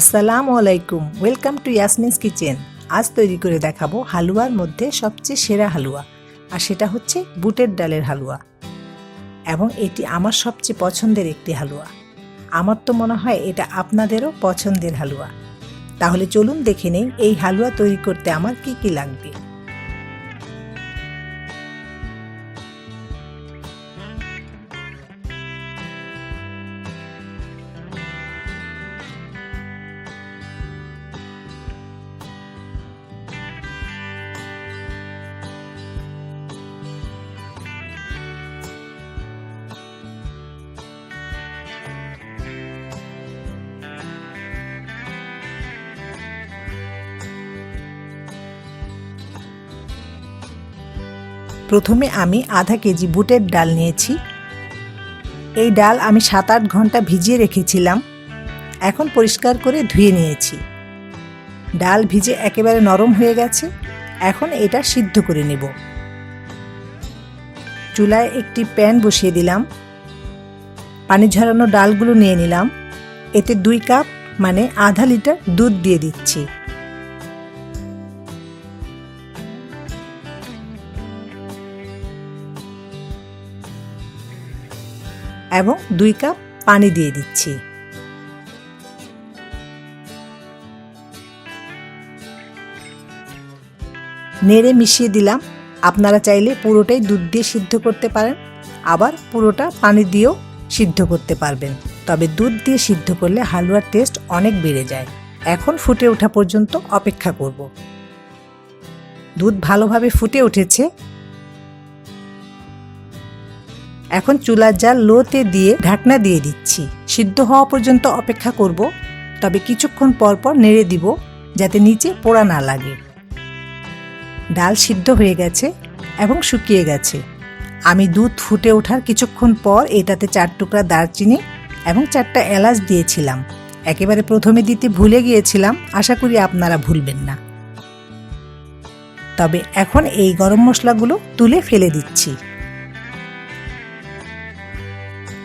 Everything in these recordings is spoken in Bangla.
আসসালামু আলাইকুম, ওয়েলকাম টু ইয়াসমিনস কিচেন। আজ তৈরি করে দেখাবো হালুয়ার মধ্যে সবচেয়ে সেরা হালুয়া, আর সেটা হচ্ছে বুটের ডালের হালুয়া। এবং এটি আমার সবচেয়ে পছন্দের একটি হালুয়া। আমার তো মনে হয় এটা আপনাদেরও পছন্দের হালুয়া। তাহলে চলুন দেখে নেই এই হালুয়া তৈরি করতে আমার কি কি লাগবে। প্রথমে আমি আধা কেজি বুটের ডাল নিয়েছি। এই ডাল আমি সাত আট ঘণ্টা ভিজিয়ে রেখেছিলাম। এখন পরিষ্কার করে ধুয়ে নিয়েছি। ডাল ভিজে একেবারে নরম হয়ে গেছে। এখন এটা সিদ্ধ করে নেব। চুলায় একটি প্যান বসিয়ে দিলাম। পানি ঝরানো ডালগুলো নিয়ে নিলাম। এতে দুই কাপ মানে আধা লিটার দুধ দিয়ে দিচ্ছি। এবং দুই কাপ পানি দিয়ে দিচ্ছি। নেড়ে মিশিয়ে দিলাম। আপনারা চাইলে পুরোটাই দুধ দিয়ে সিদ্ধ করতে পারেন। আবার পুরোটা পানি দিয়েও সিদ্ধ করতে পারবেন। তবে দুধ দিয়ে সিদ্ধ করলে হালুয়ার টেস্ট অনেক বেড়ে যায়। এখন ফুটে ওঠা পর্যন্ত অপেক্ষা করব। দুধ ভালোভাবে ফুটে উঠেছে। এখন চুলার জাল লোতে দিয়ে ঢাকনা দিয়ে দিচ্ছি। সিদ্ধ হওয়া পর্যন্ত অপেক্ষা করব, তবে কিছুক্ষণ পর পর নেড়ে দিব যাতে নিচে পোড়া না লাগে। ডাল সিদ্ধ হয়ে গেছে এবং শুকিয়ে গেছে। আমি দুধ ফুটে ওঠার কিছুক্ষণ পর এটাতে চার টুকরা দারচিনি এবং চারটা এলাচ দিয়েছিলাম। একেবারে প্রথমে দিতে ভুলে গিয়েছিলাম, আশা করি আপনারা ভুলবেন না। তবে এখন এই গরম মশলাগুলো তুলে ফেলে দিচ্ছি।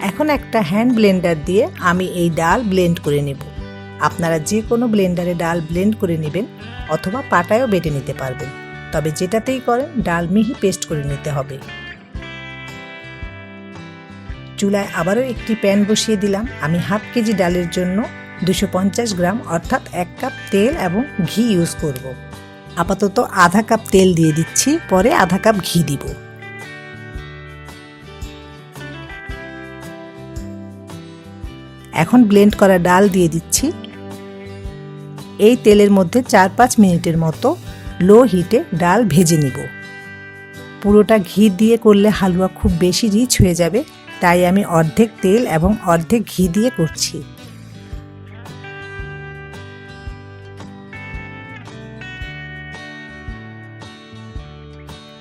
এখন একটা হ্যান্ড ব্লেন্ডার দিয়ে আমি এই ডাল ব্লেন্ড করে নেব। আপনারা যে কোনো ব্লেন্ডারে ডাল ব্লেন্ড করে নেবেন অথবা পাটায়ও বেটে নিতে পারবেন। তবে যেটাতেই করেন, ডাল মিহি পেস্ট করে নিতে হবে। চুলায় আবারও একটি প্যান বসিয়ে দিলাম। আমি হাফ কেজি ডালের জন্য দুশো গ্রাম অর্থাৎ এক কাপ তেল এবং ঘি ইউজ করব। আপাতত আধা কাপ তেল দিয়ে দিচ্ছি। পরে আধা কাপ ঘি দিব। এখন ব্লেন্ড করা ডাল দিয়ে দিচ্ছি। এই তেলের মধ্যে চার পাঁচ মিনিটের মতো লো হিটে ডাল ভেজে নিব। পুরোটা ঘি দিয়ে করলে হালুয়া খুব বেশি রিচ হয়ে যাবে, তাই আমি অর্ধেক তেল এবং অর্ধেক ঘি দিয়ে করছি।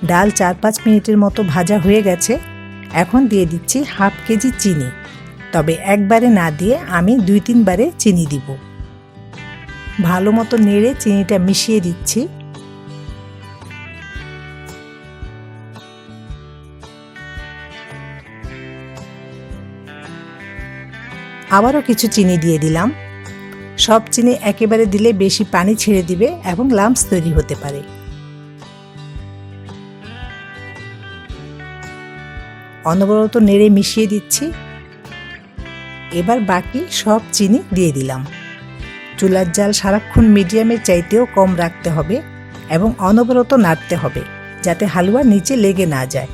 ডাল চার পাঁচ মিনিটের মতো ভাজা হয়ে গেছে। এখন দিয়ে দিচ্ছি হাফ কেজি চিনি। তবে একবারে না দিয়ে আমি দুই তিনবারে চিনি দিব। ভালো মতো নেড়ে চিনিটা মিশিয়ে দিচ্ছি। আবারও কিছু চিনি দিয়ে দিলাম। সব চিনি একেবারে দিলে বেশি পানি ছেড়ে দিবে এবং লাম্পস তৈরি হতে পারে। অনবরত নেড়ে মিশিয়ে দিচ্ছি। এবার বাকি সব চিনি দিয়ে দিলাম। চুলার জাল সারাক্ষণ মিডিয়ামের চাইতেও কম রাখতে হবে এবং অনবরত নাড়তে হবে যাতে হালুয়া নিচে লেগে না যায়।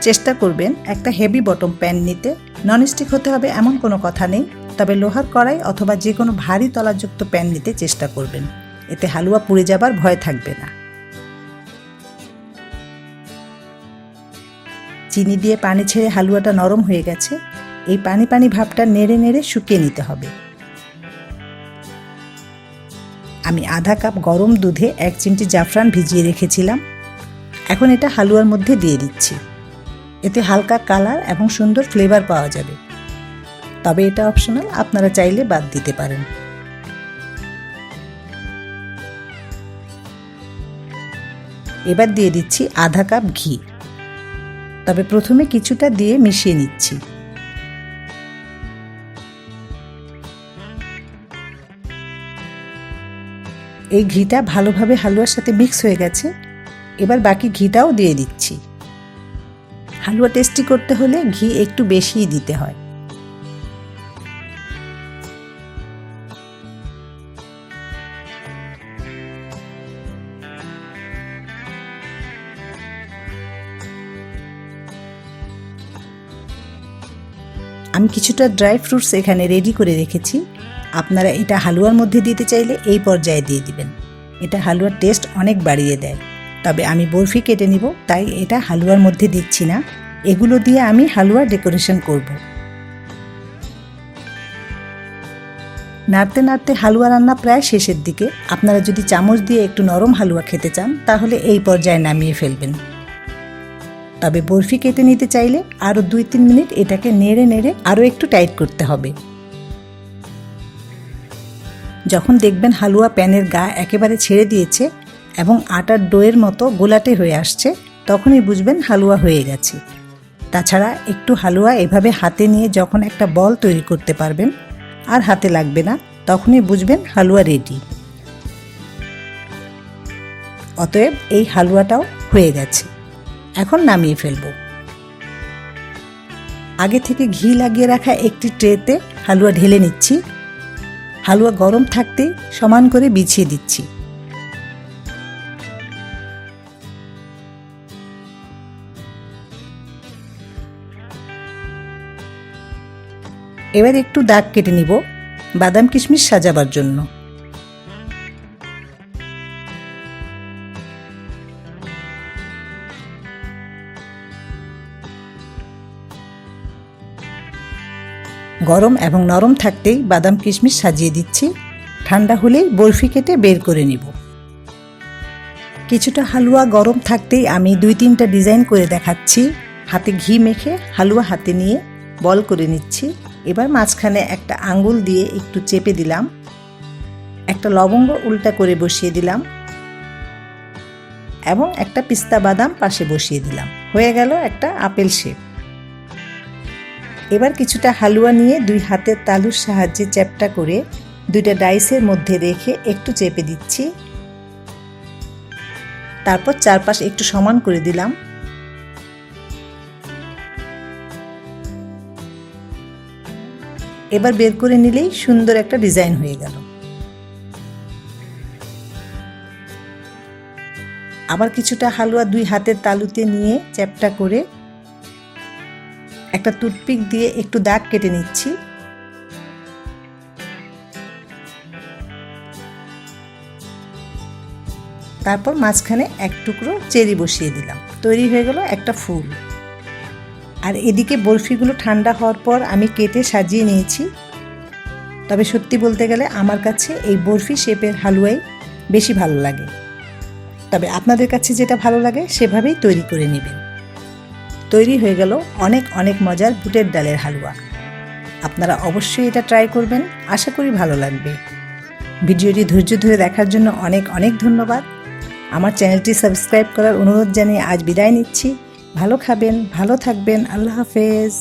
চেষ্টা করবেন একটা হেভি বটম প্যান নিতে। ননস্টিক হতে হবে এমন কোনো কথা নেই, তবে লোহার কড়াই অথবা যে কোনো ভারী তলাযুক্ত প্যান নিতে চেষ্টা করবেন। এতে হালুয়া পুড়ে যাবার ভয় থাকবে না। চিনি দিয়ে পানি ছেড়ে হালুয়াটা নরম হয়ে গেছে, এই পানি পানি ভাবটা নেড়ে নেড়ে শুকিয়ে নিতে হবে। আমি আধা কাপ গরম দুধে এক চিমটি জাফরান ভিজিয়ে রেখেছিলাম। এখন এটা হালুয়ার মধ্যে দিয়ে দিচ্ছি। এতে হালকা কালার এবং সুন্দর ফ্লেভার পাওয়া যাবে। তবে এটা অপশনাল, আপনারা চাইলে বাদ দিতে পারেন। এবার দিয়ে দিচ্ছি আধা কাপ ঘি। তবে প্রথমে কিছুটা দিয়ে মিশিয়ে নিচ্ছি। এই ঘিটা ভালোভাবে হালুয়ার সাথে মিক্স হয়ে গেছে। এবার বাকি ঘিটাও দিয়ে দিচ্ছি। হালুয়া টেস্টি করতে হলে ঘি একটু বেশিই দিতে হয়। আমি কিছুটা ড্রাই ফ্রুটস এখানে রেডি করে রেখেছি। আপনারা এটা হালুয়ার মধ্যে দিতে চাইলে এই পর্যায়ে দিয়ে দিবেন। এটা হালুয়ার টেস্ট অনেক বাড়িয়ে দেয়। তবে আমি বরফি কেটে নিব, তাই এটা হালুয়ার মধ্যে দিচ্ছি না। এগুলো দিয়ে আমি হালুয়া ডেকোরেশন করব। নাড়তে নাড়তে হালুয়া রান্না প্রায় শেষের দিকে। আপনারা যদি চামচ দিয়ে একটু নরম হালুয়া খেতে চান, তাহলে এই পর্যায়ে নামিয়ে ফেলবেন। তবে বরফি কেটে নিতে চাইলে আরও দুই তিন মিনিট এটাকে নেড়ে নেড়ে আরও একটু টাইট করতে হবে। যখন দেখবেন হালুয়া প্যানের গা একেবারে ছেড়ে দিয়েছে এবং আটার ডোয়ের মতো গোলাটে হয়ে আসছে, তখনই বুঝবেন হালুয়া হয়ে গেছে। তাছাড়া একটু হালুয়া এভাবে হাতে নিয়ে যখন একটা বল তৈরি করতে পারবেন, আর হাতে লাগবে না, তখনই বুঝবেন হালুয়া রেডি অতএব এই হালুয়াটাও হয়ে গেছে। এখন নামিয়ে ফেলব। আগে থেকে ঘি লাগিয়ে রাখা একটি ট্রেতে হালুয়া ঢেলে নিচ্ছি। হালুয়া গরম থাকতেই সমান করে বিছিয়ে দিচ্ছি। এবার একটু দাগ কেটে নিব। বাদাম কিশমিশ সাজাবার জন্য। গরম এবং নরম থাকতেই বাদাম কিশমিশ সাজিয়ে দিচ্ছি। ঠান্ডা হলেই বরফি কেটে বের করে নিব। কিছুটা হালুয়া গরম থাকতেই আমি দুই তিনটা ডিজাইন করে দেখাচ্ছি। হাতে ঘি মেখে হালুয়া হাতে নিয়ে বল করে নিচ্ছি। এবার মাঝখানে একটা আঙ্গুল দিয়ে একটু চেপে দিলাম। একটা লবঙ্গ উল্টা করে বসিয়ে দিলাম। এবং একটা পিস্তা বাদাম পাশে বসিয়ে দিলাম। হয়ে গেল একটা আপেল শেপ। এবার কিছুটা হালুয়া নিয়ে দুই হাতের তালুর সাহায্যে চ্যাপটা করে দুইটা ডাইসের মধ্যে রেখে একটু চেপে দিচ্ছি। তারপর চারপাশ একটু সমান করে দিলাম। এবার বের করে নিলেই সুন্দর একটা ডিজাইন হয়ে গেল। আবার কিছুটা হালুয়া দুই হাতের তালুতে নিয়ে চ্যাপটা করে একটা টুথপিক দিয়ে একটু দাগ কেটে নিচ্ছি। তারপর মাঝখানে এক টুকরো চেরি বসিয়ে দিলাম। তৈরি হয়ে গেল একটা ফুল। আর এদিকে বরফিগুলো ঠান্ডা হওয়ার পর আমি কেটে সাজিয়ে নিয়েছি। তবে সত্যি বলতে গেলে আমার কাছে এই বরফি শেপের হালুয়াই বেশি ভালো লাগে। তবে আপনাদের কাছে যেটা ভালো লাগে সেভাবেই তৈরি করে নেবেন। তৈরি হয়ে গেল অনেক অনেক মজার বুটের ডালের হালুয়া। আপনারা অবশ্যই এটা ট্রাই করবেন, আশা করি ভালো লাগবে। ভিডিওটি ধৈর্য ধরে দেখার জন্য অনেক অনেক ধন্যবাদ। আমার চ্যানেলটি সাবস্ক্রাইব করার অনুরোধ জানিয়ে আজ বিদায় নিচ্ছি। ভালো খাবেন, ভালো থাকবেন, আল্লাহ হাফেজ।